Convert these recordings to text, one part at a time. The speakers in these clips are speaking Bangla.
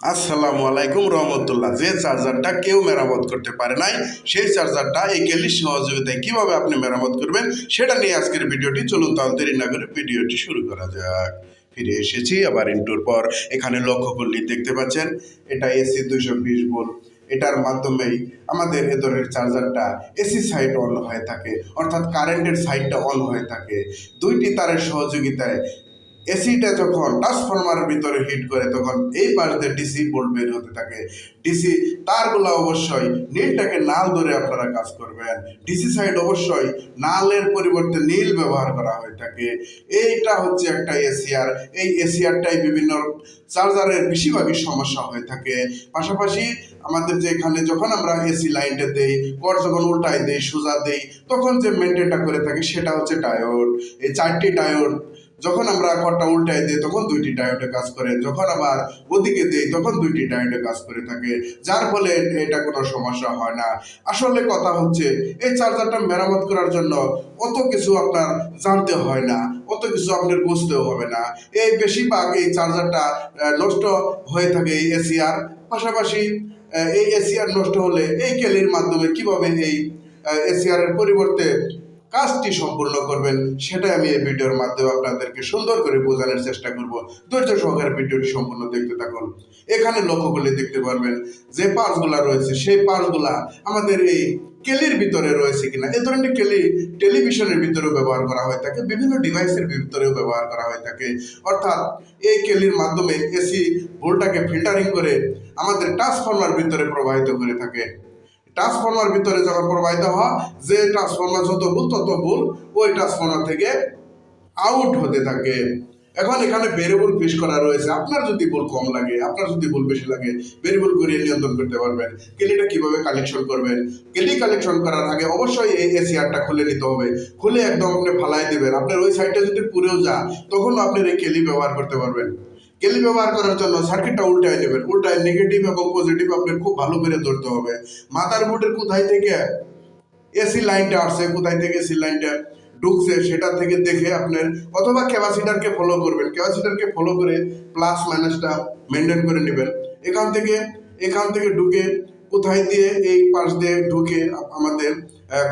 আসসালামু আলাইকুম রহমতুল্লাহ। যে চার্জারটা কেউ মেরামত করতে পারে নাই, সেই চার্জারটা এই কেলির সহযোগিতায় কীভাবে আপনি মেরামত করবেন, সেটা নিয়ে আজকের ভিডিওটি চলুন তাহলে দেরি না করে ভিডিওটি শুরু করা যাক। ফিরে এসেছি আবার ইন্টুর পর। এখানে লক্ষ্য করলেই দেখতে পাচ্ছেন, এটা এসি দুইশো বিশ ভোল্ট। এটার মাধ্যমেই আমাদের ধরনের চার্জারটা এসি সাইড অন হয়ে থাকে, অর্থাৎ কারেন্টের সাইডটা অন হয়ে থাকে। দুইটি তারের সহযোগিতায় এসিটা যখন ট্রান্সফরমারের ভিতরে হিট করে, তখন এই পাশ দিয়ে ডিসি ভোল্ট বের হতে থাকে। ডিসি তারগুলো অবশ্যই নীলটাকে নাল ধরে আপনারা কাজ করবেন। ডিসি সাইড অবশ্যই নালের পরিবর্তে নীল ব্যবহার করা হয়ে থাকে। এইটা হচ্ছে একটা এসিআর। এই এসিআরটাই বিভিন্ন চার্জারের বেশিরভাগই সমস্যা হয়ে থাকে। পাশাপাশি আমাদের যে এখানে যখন আমরা এসি লাইনটা দেই কর যখন উল্টায় দেই, সোজা দেই, তখন যে মেনটেনটা করে থাকি, সেটা হচ্ছে ডায়োড এই চারটি ডায়োড যখন আমরা কটটা উল্টায় দিই, তখন দুইটি ডায়োডে কাজ করে। যখন আবার ওদিকে দিই, তখন দুইটি ডায়োডে কাজ করে থাকে। যার ফলে এটা কোনো সমস্যা হয় না। আসলে কথা হচ্ছে, এই চার্জারটা মেরামত করার জন্য অত কিছু আপনার জানতে হয় না, অত কিছু আপনার বুঝতেও হবে না। এই বেশিরভাগ এই চার্জারটা নষ্ট হয়ে থাকে এই এসিআর পাশাপাশি এই এসিআর নষ্ট হলে এই কেলির মাধ্যমে কীভাবে এই এসিআর এর পরিবর্তে কাজটি সম্পূর্ণ করবেন, সেটাই আমি এই ভিডিওর মাধ্যমে আপনাদেরকে সুন্দর করে বোঝানোর চেষ্টা করব। ধৈর্য সহকারে ভিডিওটি সম্পূর্ণ দেখতে থাকুন। এখানে লক্ষ্য করলে দেখতে পারবেন। যে পার্টসগুলা রয়েছে, সেই পার্টসগুলা আমাদের এই কেলির ভিতরে রয়েছে কিনা। এ ধরনের কেলি টেলিভিশনের ভিতরেও ব্যবহার করা হয়ে থাকে, বিভিন্ন ডিভাইসের ভিতরেও ব্যবহার করা হয়ে থাকে। অর্থাৎ এই কেলির মাধ্যমে এসি ভোল্টটাকে ফিল্টারিং করে আমাদের ট্রান্সফর্মার ভিতরে প্রবাহিত করে থাকে। ট্রান্সফর্মার ভিতরে যখন প্রবাহিত হয়, যে ট্রান্সফর্মার যত ভুল, তত ভুল ওই ট্রান্সফর্মার থেকে আউট হতে থাকে। এখন এখানে ভেরিয়েবল ফিস করা রয়েছে। আপনার যদি ভুল কম লাগে, আপনার যদি ভুল বেশি লাগে ভেরিয়েবল করিয়ে নিয়ন্ত্রণ করতে পারবেন। কেলিটা কীভাবে কালেকশন করবেন? কেলি কালেকশন করার আগে অবশ্যই এই এসিআরটা খুলে নিতে হবে। খুলে একদম আপনি ফালাই দেবেন। আপনার ওই সাইডটা যদি পুরেও যা তখন আপনি এই কেলি ব্যবহার করতে পারবেন। কেলি ব্যবহার করার জন্য সার্কিটটা উল্টায় নেবেন। উল্টায় নেগেটিভ এবং পজিটিভ আপনার খুব ভালো করে ধরতে হবে। মাথার বুটের কোথায় থেকে এসি লাইনটা আসছে, কোথায় থেকে এসি লাইনটা ঢুকছে সেটা থেকে দেখে আপনার, অথবা ক্যাপাসিটারকে ফলো করবেন। ক্যাপাসিটারকে ফলো করে প্লাস মাইনাসটা মেনটেন করে নেবেন। এখান থেকে এখান থেকে ঢুকে কোথায় দিয়ে এই পাশ দিয়ে ঢুকে আমাদের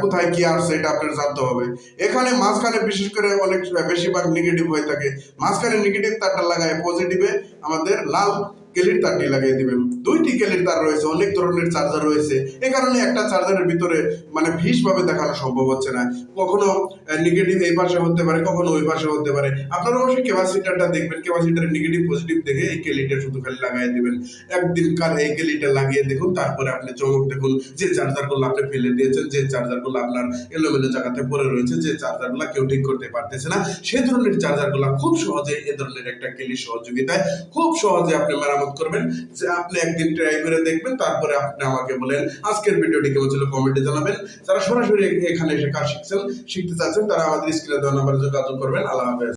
কোথায় কি আসছে এটা আপনার জানতে হবে। এখানে মাঝখানে বিশেষ করে অনেক বেশিরভাগ নেগেটিভ হয়ে থাকে। মাঝখানে নেগেটিভ তারটা লাগায় পজিটিভে আমাদের লাল কেলির তারটি লাগিয়ে দিবেন। দুইটি কেলির তার রয়েছে, অনেক ধরনের চার্জার রয়েছে। এ কারণে একটা চার্জারের ভিতরে মানে ভাবে দেখানো সম্ভব হচ্ছে না। কখনো নেগেটিভ এই পাশে হতে পারে, কখনো ওই পাশে হতে পারে। আপনারা অবশ্যই ক্যাপাসিটারটা দেখবেন, ক্যাপাসিটারের নেগেটিভ পজিটিভ দেখে এই কেলিটা শুধু খালি লাগাই দিবেন। একদিন কার এই কেলিটা লাগিয়ে দেখুন, তারপরে আপনি চমক দেখুন, যে চার্জারগুলো আপনি ফেলে দিয়েছেন, যে চার্জারগুলো আপনার এলোমেলো জায়গাতে পড়ে রয়েছে, যে চার্জারগুলো কেউ ঠিক করতে পারতেছে না সেই ধরনের চার্জারগুলো খুব সহজে এ ধরনের একটা কেলি সহযোগিতায়, খুব সহজে আপনি মেরামত করবেন যে আপনি একদিন ট্রাই করে দেখবেন, তারপরে আপনি আমাকে বলেন। আজকের ভিডিওটি কেমন ছিল কমেন্টে জানাবেন। যারা সরাসরি এখানে এসে কাজ শিখছেন, শিখতে চাচ্ছেন, তারা আমাদের স্ক্রিনে দেওয়া নাম্বারে যোগাযোগ করবেন। আল্লাহ হাফেজ।